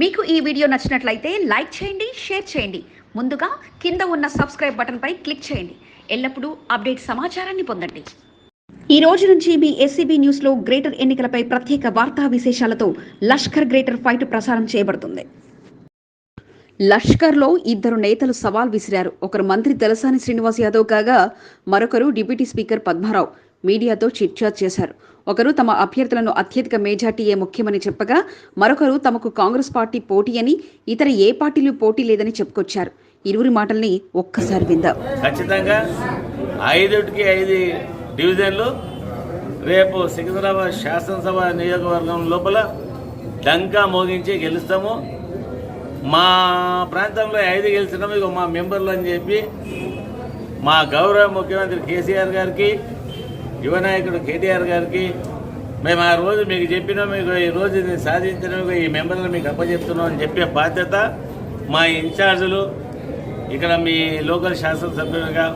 మీకు ఈ వీడియో నచ్చినట్లయితే లైక్ చేయండి షేర్ చేయండి. ముందుగా కింద ఉన్న సబ్స్క్రైబ్ బటన్పై క్లిక్ చేయండి. ఎల్లప్పుడూ అప్డేట్ సమాచారాన్ని పొందండి. ఈ రోజు నుంచి మీ ఎస్సీబీ న్యూస్లో గ్రేటర్ ఎన్నికలపై ప్రత్యేక వార్తా విశేషాలతో లష్కర్ గ్రేటర్ ఫైట్ ప్రసారం చేయబడుతుంది. లష్కర్లో ఇద్దరు నేతలు సవాల్ విసిరారు. ఒకరు మంత్రి తలసాని శ్రీనివాస్ యాదవ్ కాగా మరొకరు డిప్యూటీ స్పీకర్ పద్మారావు. మీడియాతో చిట్చాట్ చేశారు. ఒకరు తమ అభ్యర్థులను అత్యధిక మెజార్టీయే ముఖ్యమని చెప్పగా మరొకరు తమకు కాంగ్రెస్ పార్టీ పోటీ అని ఇతర ఏ పార్టీలు పోటీ లేదని చెప్పుకొచ్చారు. ఇరువురి మాటల్ని ఒక్కసారి విందాం. ఖచ్చితంగా ఐదుకి ఐదు డివిజన్లు రేపు సికింద్రాబాద్ శాసనసభ నియోజకవర్గం లోపల డంకా మోగించి గెలుస్తాము. మా ప్రాంతంలో ఐదు గెలిచినాము. ఇక మా మెంబర్లు అని చెప్పి మా గౌరవ ముఖ్యమంత్రి కేసీఆర్ గారికి యువ నాయకుడు కేటీఆర్ గారికి మేము ఆ రోజు మీకు చెప్పిన మీకు ఈ రోజు ఇది ఈ మెంబర్లు మీకు అప్పచెప్తున్నాం అని చెప్పే బాధ్యత మా ఇన్ఛార్జులు ఇక్కడ మీ లోకల్ శాసనసభ్యులుగా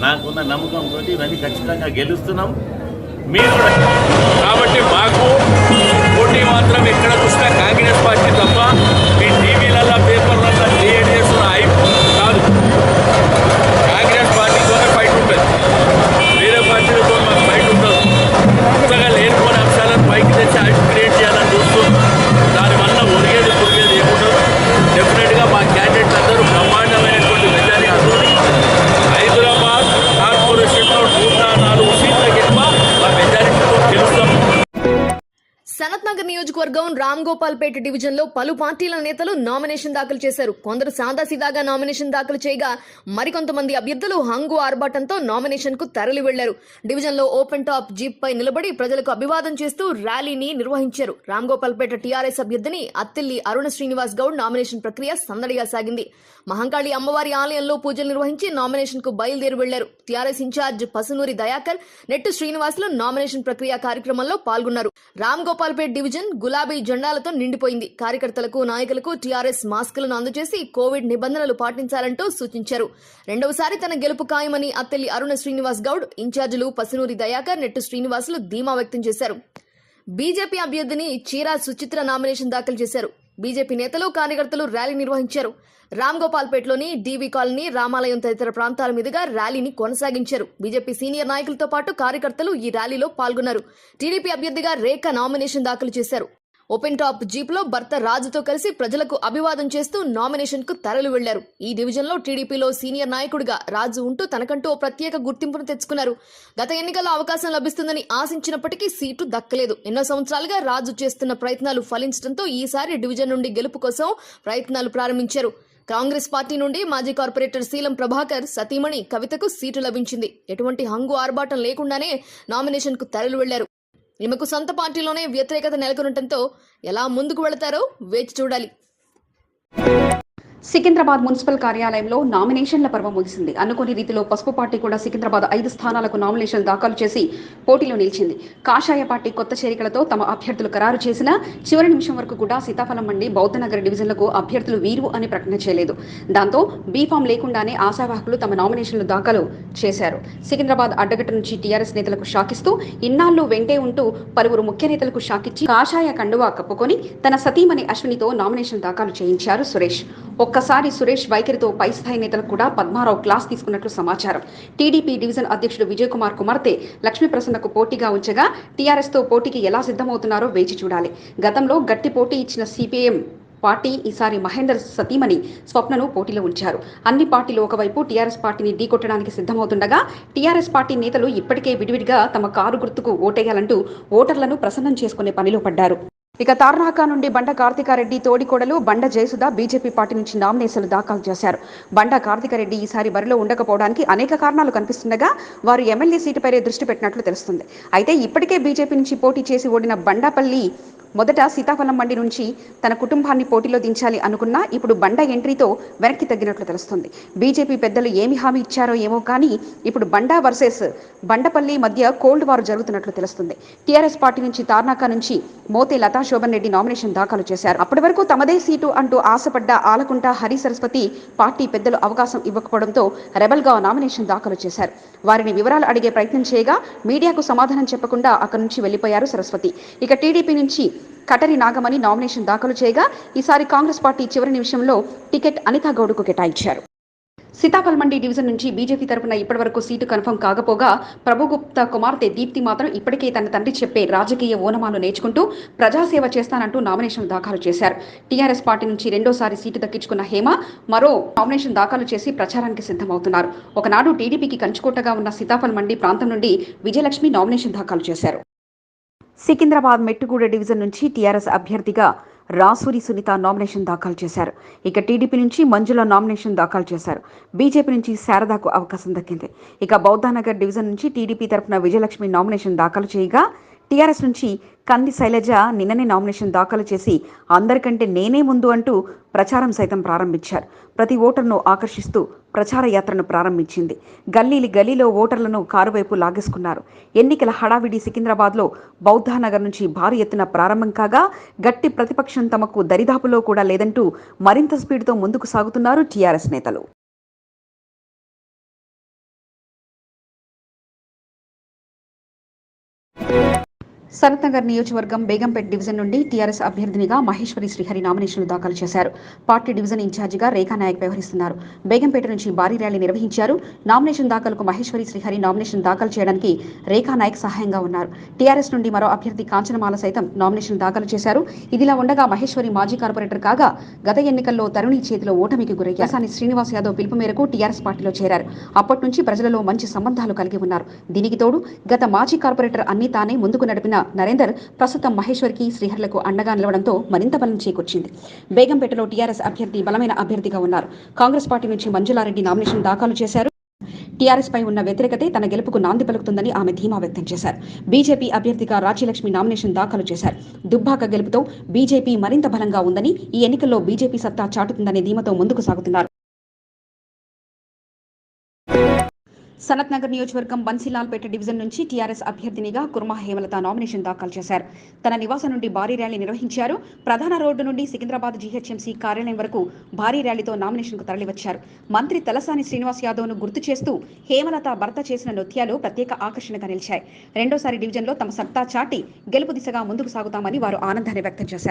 నాకున్న నమ్మకం తోటి ఇవన్నీ ఖచ్చితంగా గెలుస్తున్నాం. మీరు కూడా కాబట్టి మాకు పోటీ మాత్రం ఎక్కడ చూసినా కాంగ్రెస్ పార్టీ తప్ప గోపాల్పేట డివిజన్లో పలు పార్టీల నేతలు నామినేషన్ దాఖలు చేశారు. కొందరు సాదాసీదాగా నామినేషన్ దాఖలు చేయగా మరికొంతమంది అభ్యర్థులు హంగు ఆర్భాటంతో నామినేషన్కు తరలి వెళ్ళారు. డివిజన్లో ఓపెన్ టాప్ జీప్ పై నిలబడి ప్రజలకు అభివాదం చేస్తూ ర్యాలీని నిర్వహించారు. రామ్ గోపాల్పేట టీఆర్ఎస్ అభ్యర్థిని అత్తిల్లి అరుణ శ్రీనివాస్ గౌడ్ నామినేషన్ ప్రక్రియ సందడిగా సాగింది. మహంకాళి అమ్మవారి ఆలయంలో పూజలు నిర్వహించి నామినేషన్కు బయలుదేరి వెళ్ళారు. TRS in-charge Pasunuri Dayakar Nettu Srinivasulu nomination ప్రక్రియ కార్యక్రమంలో పాల్గొన్నారు. రామ్ గోపాల్పేట్ డివిజన్ గులాబీ జెండాలతో నిండిపోయింది. కార్యకర్తలకు నాయకులకు టీఆర్ఎస్ మాస్కులను అందజేసి కోవిడ్ నిబంధనలు పాటించాలంటూ సూచించారు. రెండవసారి తన గెలుపు ఖాయమని అత్తెల్లి అరుణ శ్రీనివాస్ గౌడ్ ఇన్ఛార్జీలు పసునూరి దయాకర్ నెట్టు శ్రీనివాసులు ధీమా వ్యక్తం చేశారు. బీజేపీ అభ్యర్థిని చీరా సుచిత్ర నామినేషన్ దాఖలు చేశారు. బీజేపీ నేతలు కార్యకర్తలు ర్యాలీ నిర్వహించారు. రామ్ గోపాల్పేటలోని డీవీ కాలనీ రామాలయం తదితర ప్రాంతాల మీదుగా ర్యాలీని కొనసాగించారు. బీజేపీ సీనియర్ నాయకులతో పాటు కార్యకర్తలు ఈ ర్యాలీలో పాల్గొన్నారు. టీడీపీ అభ్యర్థిగా రేఖ నామినేషన్ దాఖలు చేశారు. ఓపెన్ టాప్ జీప్లో భర్త రాజుతో కలిసి ప్రజలకు అభివాదం చేస్తూ నామినేషన్కు తరలి వెళ్ళారు. ఈ డివిజన్లో టీడీపీలో సీనియర్ నాయకుడిగా రాజు ఉంటూ తనకంటూ ఓ ప్రత్యేక గుర్తింపును తెచ్చుకున్నారు. గత ఎన్నికల్లో అవకాశం లభిస్తుందని ఆశించినప్పటికీ సీటు దక్కలేదు. ఎన్నో సంవత్సరాలుగా రాజు చేస్తున్న ప్రయత్నాలు ఫలించడంతో ఈసారి డివిజన్ నుండి గెలుపు కోసం ప్రయత్నాలు ప్రారంభించారు. కాంగ్రెస్ పార్టీ నుండి మాజీ కార్పొరేటర్ శీలం ప్రభాకర్ సతీమణి కవితకు సీటు లభించింది. ఎటువంటి హంగు ఆర్భాటం లేకుండానే నామినేషన్కు తరలి వెళ్ళారు. ఈమెకు సొంత పార్టీలోనే వ్యతిరేకత నెలకొనటంతో ఎలా ముందుకు వెళతారో వేచి చూడాలి. సికింద్రాబాద్ మున్సిపల్ కార్యాలయంలో నామినేషన్ల పర్వం ముగిసింది. అనుకోని రీతిలో పసుపు పార్టీ కూడా సికింద్రాబాద్ ఐదు స్థానాలకు నామినేషన్ దాఖలు చేసి పోటీలో నిలిచింది. కాషాయ పార్టీ కొత్త చేరికలతో తమ అభ్యర్థులు ఖరారు చేసినా చివరి నిమిషం వరకు కూడా సీతాఫలం మండి బౌద్ధనగర్ డివిజన్లకు అభ్యర్థులు వీరు అని ప్రకటన చేయలేదు. దాంతో బీఫామ్ లేకుండానే ఆశావాహకులు తమ నామినేషన్లు దాఖలు చేశారు. సికింద్రాబాద్ అడ్డగట్ట నుంచి టీఆర్ఎస్ నేతలకు షాకిస్తూ ఇన్నాళ్ళు వెంటే ఉంటూ పలువురు ముఖ్య నేతలకు షాకిచ్చి కాషాయ కండువా కప్పుకొని తన సతీమణి అశ్వినితో నామినేషన్ దాఖలు చేయించారు సురేష్. ఒక్కసారి సురేష్ వైఖరితో పై స్థాయి నేతలు కూడా పద్మారావు క్లాస్ తీసుకున్నట్లు సమాచారం. టీడీపీ డివిజన్ అధ్యక్షుడు విజయ్ కుమార్ కుమార్తె లక్ష్మీ ప్రసన్నకు పోటీగా ఉంచగా టీఆర్ఎస్తో పోటీకి ఎలా సిద్ధమవుతున్నారో వేచి చూడాలి. గతంలో గట్టి పోటీ ఇచ్చిన సిపిఎం పార్టీ ఈసారి మహేందర్ సతీమణి స్వప్నను పోటీలో ఉంచారు. అన్ని పార్టీలు ఒకవైపు టీఆర్ఎస్ పార్టీని ఢీకొట్టడానికి సిద్ధమవుతుండగా టీఆర్ఎస్ పార్టీ నేతలు ఇప్పటికే విడివిడిగా తమ కారు గుర్తుకు ఓటేయాలంటూ ఓటర్లను ప్రసన్నం చేసుకునే పనిలో పడ్డారు. ఇక తార్నాక నుండి బండ కార్తికారెడ్డి తోడికోడలు బండ జయసుధ బీజేపీ పార్టీ నుంచి నామినేషన్లు దాఖలు చేశారు. బండ కార్తికారెడ్డి ఈసారి బరిలో ఉండకపోవడానికి అనేక కారణాలు కనిపిస్తుండగా వారు ఎమ్మెల్యే సీటుపైనే దృష్టి పెట్టినట్లు తెలుస్తుంది. అయితే ఇప్పటికే బీజేపీ నుంచి పోటీ చేసి ఓడిన బండాపల్లి మొదట సీతాఫలం మండి నుంచి తన కుటుంబాన్ని పోటీలో దించాలి అనుకున్నా ఇప్పుడు బండ ఎంట్రీతో వెనక్కి తగ్గినట్లు తెలుస్తుంది. బీజేపీ పెద్దలు ఏమి హామీ ఇచ్చారో ఏమో కానీ ఇప్పుడు బండా వర్సెస్ బండపల్లి మధ్య కోల్డ్ వార్ జరుగుతున్నట్లు తెలుస్తుంది. టీఆర్ఎస్ పార్టీ నుంచి తార్నాక నుంచి మోతే లతా శోభన్ రెడ్డి నామినేషన్ దాఖలు చేశారు. అప్పటి వరకు తమదే సీటు అంటూ ఆశపడ్డ ఆలకుంట హరి సరస్వతి పార్టీ పెద్దలు అవకాశం ఇవ్వకపోవడంతో రెబల్గా నామినేషన్ దాఖలు చేశారు. వారిని వివరాలు అడిగే ప్రయత్నం చేయగా మీడియాకు సమాధానం చెప్పకుండా అక్కడి నుంచి వెళ్ళిపోయారు సరస్వతి. ఇక టీడీపీ నుంచి కటరి నాగమణి నామినేషన్ దాఖలు చేయగా ఈసారి కాంగ్రెస్ పార్టీ చివరి నిమిషంలో టికెట్ అనితా గౌడ్కు కేటాయించారు. సీతాఫల్ మండి డివిజన్ నుంచి బీజేపీ తరపున ఇప్పటివరకు సీటు కన్ఫర్మ్ కాకపోగా ప్రభుగుప్తా కుమార్తె దీప్తి మాత్రం ఇప్పటికే తన తండ్రి చెప్పే రాజకీయ ఓనమాలు నేర్చుకుంటూ ప్రజాసేవ చేస్తానంటూ నామినేషన్ దాఖలు చేశారు. టీఆర్ఎస్ పార్టీ నుంచి రెండోసారి సీటు దక్కించుకున్న హేమ మరో నామినేషన్ దాఖలు చేసి ప్రచారానికి సిద్ధమవుతున్నారు. ఒకనాడు టీడీపీకి కంచుకోటగా ఉన్న సీతాఫల్ మండి ప్రాంతం నుండి విజయలక్ష్మి నామినేషన్ దాఖలు చేశారు. సికింద్రాబాద్ మెట్టుగూడ డివిజన్ నుంచి టీఆర్ఎస్ అభ్యర్థిగా రాసూరి సునీత నామినేషన్ దాఖలు చేశారు. ఇక టీడీపీ నుంచి మంజుల నామినేషన్ దాఖలు చేశారు. బీజేపీ నుంచి శారదాకు అవకాశం దక్కింది. ఇక బౌద్ధానగర్ డివిజన్ నుంచి టీడీపీ తరఫున విజయలక్ష్మి నామినేషన్ దాఖలు చేయగా టీఆర్ఎస్ నుంచి కంది శైలజ నిన్ననే నామినేషన్ దాఖలు చేసి అందరికంటే నేనే ముందు అంటూ ప్రచారం సైతం ప్రారంభించారు. ప్రతి ఓటర్ను ఆకర్షిస్తూ ప్రచార యాత్రను ప్రారంభించింది. గల్లీలి గల్లీలో ఓటర్లను కారు వైపు లాగేసుకున్నారు. ఎన్నికల హడావిడి సికింద్రాబాద్లో బౌద్ధానగర్ నుంచి భారీ ఎత్తున ప్రారంభం కాగా గట్టి ప్రతిపక్షం తమకు దరిదాపులో కూడా లేదంటూ మరింత స్పీడ్తో ముందుకు సాగుతున్నారు టీఆర్ఎస్ నేతలు. సనత్నగర్ నియోజకవర్గం బేగంపేట్ డివిజన్ నుండి టీఆర్ఎస్ అభ్యర్థినిగా మహేశ్వరి శ్రీహరి నామినేషన్లు దాఖలు చేశారు. పార్టీ డివిజన్ ఇన్ఛార్జిగా రేఖా నాయక్ వ్యవహరిస్తున్నారు. బేగంపేట నుంచి భారీ ర్యాలీ నిర్వహించారు. నామినేషన్ దాఖలకు మహేశ్వరి శ్రీహరి నామినేషన్ దాఖలు చేయడానికి రేఖా నాయక్ సహాయంగా ఉన్నారు. టీఆర్ఎస్ నుండి మరో అభ్యర్థి కాంచనమాల సైతం నామినేషన్ దాఖలు చేశారు. ఇదిలా ఉండగా మహేశ్వరి మాజీ కార్పొరేటర్ కాగా గత ఎన్నికల్లో తరుణి చేతిలో ఓటమికి గురయ్యారు. యాసాని శ్రీనివాస్ యాదవ్ పిలుపు మేరకు టీఆర్ఎస్ పార్టీలో చేరారు. అప్పటి నుంచి ప్రజలలో మంచి సంబంధాలు కలిగి ఉన్నారు. దీనికి తోడు గత మాజీ కార్పొరేటర్ అన్ని తానే ముందుకు నడిపిన నరేందర్ ప్రస్తుతం మహేశ్వర్కి శ్రీహర్లకు అండగా నిలవడంతో మరింత బలం చేకూర్చింది. బేగంపేటలో టీఆర్ఎస్ అభ్యర్థి బలమైన అభ్యర్థిగా ఉన్నారు. కాంగ్రెస్ పార్టీ నుంచి మంజులారెడ్డి నామినేషన్ దాఖలు చేశారు. టీఆర్ఎస్ పై ఉన్న వ్యతిరేకతే తన గెలుపుకు నాంది పలుకుతుందని ఆమె ధీమా వ్యక్తం చేశారు. బీజేపీ అభ్యర్థిగా రాజ్యలక్ష్మి నామినేషన్ దాఖలు చేశారు. దుబ్బాక గెలుపుతో బీజేపీ మరింత బలంగా ఉందని ఈ ఎన్నికల్లో బీజేపీ సత్తా చాటుతుందనే ధీమతో ముందుకు సాగుతున్నారు. సనత్ నగర్ నియోజకవర్గం బన్సీలాల్పేట డివిజన్ నుంచి టీఆర్ఎస్ అభ్యర్థినిగా కుర్మా హేమలత నామినేషన్ దాఖలు చేశారు. తన నివాసం నుండి భారీ ర్యాలీ నిర్వహించారు. ప్రధాన రోడ్డు నుండి సికింద్రాబాద్ జీహెచ్ఎంసీ కార్యాలయం వరకు భారీ ర్యాలీతో నామినేషన్కు తరలివచ్చారు. మంత్రి తలసాని శ్రీనివాస్ యాదవ్ను గుర్తు చేస్తూ హేమలత భర్త చేసిన నృత్యాలు ప్రత్యేక ఆకర్షణగా నిలిచాయి. రెండోసారి డివిజన్లో తమ సత్తా చాటి గెలుపు దిశగా ముందుకు సాగుతామని వారు ఆనందాన్ని వ్యక్తం చేశారు.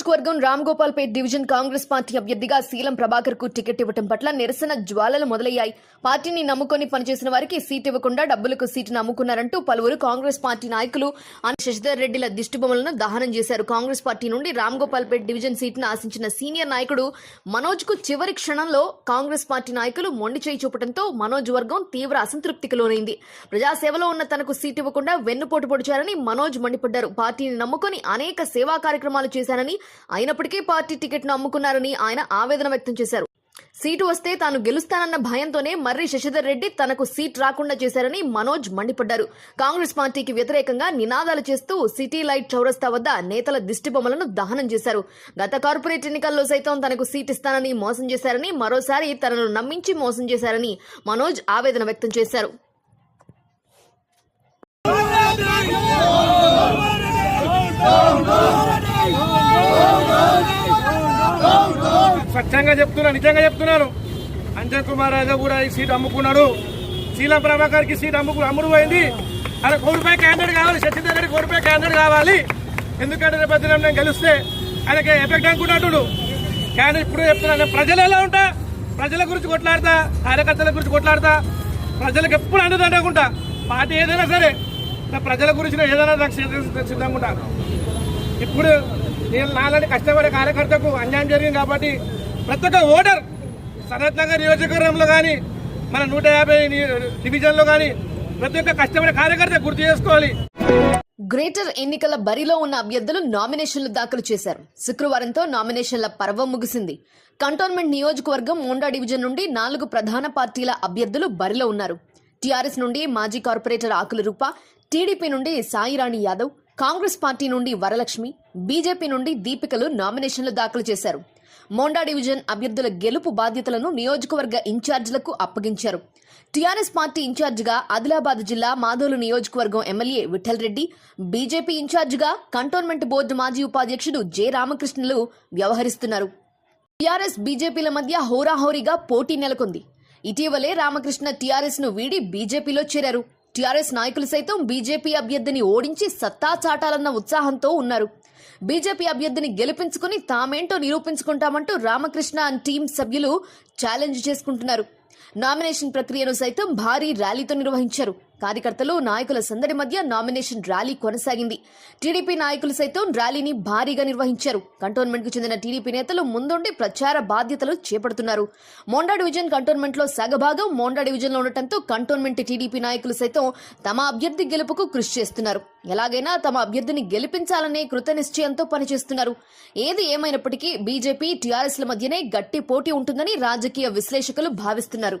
Magic నియోజకవర్గం రామ్ డివిజన్ కాంగ్రెస్ పార్టీ అభ్యర్థిగా శీలం ప్రభాకర్కు టికెట్ ఇవ్వటం పట్ల నిరసన జ్వాలలు మొదలయ్యాయి. పార్టీని నమ్ముకొని పనిచేసిన వారికి సీట్ ఇవ్వకుండా డబ్బులకు సీటు నమ్ముకున్నారంటూ పలువురు కాంగ్రెస్ పార్టీ నాయకులు శశిధర్ రెడ్డిల దిష్టిబొమ్మలను దహనం చేశారు. కాంగ్రెస్ పార్టీ నుండి రామ్ గోపాల్పేట్ డివిజన్ సీటును ఆశించిన సీనియర్ నాయకుడు మనోజ్కు చివరి క్షణంలో కాంగ్రెస్ పార్టీ నాయకులు మొండి చేయి చూపడంతో మనోజ్ వర్గం తీవ్ర అసంతృప్తికి లోనైంది. ప్రజాసేవలో ఉన్న తనకు సీట్ ఇవ్వకుండా వెన్నుపోటు పొడిచారని మనోజ్ మండిపడ్డారు. పార్టీని నమ్ముకొని అనేక సేవా కార్యక్రమాలు చేశారని అయినప్పటికీ పార్టీ టికెట్ను అమ్ముకున్నారని ఆయన ఆవేదన వ్యక్తం చేశారు సీటు వస్తే తాను గెలుస్తానన్న భయంతోనే మర్రి శశిధర్ రెడ్డి తనకు సీట్ రాకుండా చేశారని మనోజ్ మండిపడ్డారు కాంగ్రెస్ పార్టీకి వ్యతిరేకంగా నినాదాలు చేస్తూ సిటీ లైట్ చౌరస్తా వద్ద నేతల దిష్టిబొమ్మలను దహనం చేశారు గత కార్పొరేట్ ఎన్నికల్లో సైతం తనకు సీట్ ఇస్తానని మోసం చేశారని మరోసారి తనను నమ్మించి మోసం చేశారని మనోజ్ ఆవేదన వ్యక్తం చేశారు స్వచ్ఛంగా చెప్తున్నా నిజంగా చెప్తున్నాను. అంజన్ కుమార్ యాదవ్ కూడా ఈ సీట్ అమ్ముకున్నాడు. శీలం ప్రభాకర్కి సీట్ అమ్ముకు అమ్ముడు పోయింది అలా కోడిపై క్యాండిడేట్ కావాలి. సత్యదేవ్ రెడ్డి కోడిపై క్యాండిడేట్ కావాలి. ఎందుకంటే రేపు నేను గెలిస్తే ఆయనకి ఎఫెక్ట్ అనుకున్నట్టు క్యాండిడేట్ ఇప్పుడు చెప్తున్నాను ప్రజలు ఎలా ఉంటా? ప్రజల గురించి కొట్లాడతా కార్యకర్తల గురించి కొట్లాడతా? ప్రజలకు ఎప్పుడు అండదండకుంటా పార్టీ ఏదైనా సరే. నా ప్రజల గురించి ఏదైనా నాకు సిద్ధంగా సిద్ధంగా ఉంటాను ఇప్పుడు నేను నాలాంటి కష్టపడే కార్యకర్తకు అన్యాయం జరిగింది కాబట్టి ప్రతి ఒక్క ఓటర్ సనత్ నగర్ నియోజకవర్గంలో కానీ మన నూట యాభై డివిజన్లో కానీ ప్రతి ఒక్క కష్టపడే కార్యకర్త గుర్తు చేసుకోవాలి. గ్రేటర్ ఎన్నికల బరిలో ఉన్న అభ్యర్థులు నామినేషన్లు దాఖలు చేశారు. శుక్రవారంతో నామినేషన్ల పర్వం ముగిసింది. కంటోన్మెంట్ నియోజకవర్గం మోండా డివిజన్ నుండి నాలుగు ప్రధాన పార్టీల అభ్యర్థులు బరిలో ఉన్నారు. టీఆర్ఎస్ నుండి మాజీ కార్పొరేటర్ ఆకుల రూప టీడీపీ నుండి సాయిరాణి యాదవ్ కాంగ్రెస్ పార్టీ నుండి వరలక్ష్మి బీజేపీ నుండి దీపికలు నామినేషన్లు దాఖలు చేశారు. మోండా డివిజన్ అభ్యర్థుల గెలుపు బాధ్యతలను నియోజకవర్గ ఇన్ఛార్జీలకు అప్పగించారు. టీఆర్ఎస్ పార్టీ ఇన్ఛార్జిగా ఆదిలాబాద్ జిల్లా మాధోలు నియోజకవర్గం ఎమ్మెల్యే విఠల్ రెడ్డి బీజేపీ ఇన్ఛార్జిగా కంటోన్మెంట్ బోర్డు మాజీ ఉపాధ్యక్షుడు జె రామకృష్ణులు వ్యవహరిస్తున్నారు. టీఆర్ఎస్ బీజేపీల మధ్య హోరాహోరీగా పోటీ నెలకొంది. ఇటీవలే రామకృష్ణ టీఆర్ఎస్ను వీడి బీజేపీలో చేరారు. టీఆర్ఎస్ నాయకులు సైతం బీజేపీ అభ్యర్థిని ఓడించి సత్తా చాటాలన్న ఉత్సాహంతో ఉన్నారు. బీజేపీ అభ్యర్థిని గెలిపించుకుని తామేంటో నిరూపించుకుంటామంటూ రామకృష్ణ అండ్ టీం సభ్యులు ఛాలెంజ్ చేసుకుంటున్నారు. నామినేషన్ ప్రక్రియను సైతం భారీ ర్యాలీతో నిర్వహించారు. కార్యకర్తలు నాయకుల సందడి మధ్య నామినేషన్ ర్యాలీ కొనసాగింది. టీడీపీ నాయకులు సైతం ర్యాలీని భారీగా నిర్వహించారు. కంటోన్మెంట్కు చెందిన టీడీపీ నేతలు ముందుండి ప్రచార బాధ్యతలు చేపడుతున్నారు. మోండా డివిజన్ కంటోన్మెంట్లో సగభాగం మోండా డివిజన్లో ఉండటంతో కంటోన్మెంట్ టీడీపీ నాయకులు సైతం తమ అభ్యర్థి గెలుపుకు కృషి చేస్తున్నారు. ఎలాగైనా తమ అభ్యర్థిని గెలిపించాలనే కృత నిశ్చయంతో పనిచేస్తున్నారు. ఏది ఏమైనప్పటికీ బీజేపీ టీఆర్ఎస్ల మధ్యనే గట్టి పోటీ ఉంటుందని రాజకీయ విశ్లేషకులు భావిస్తున్నారు.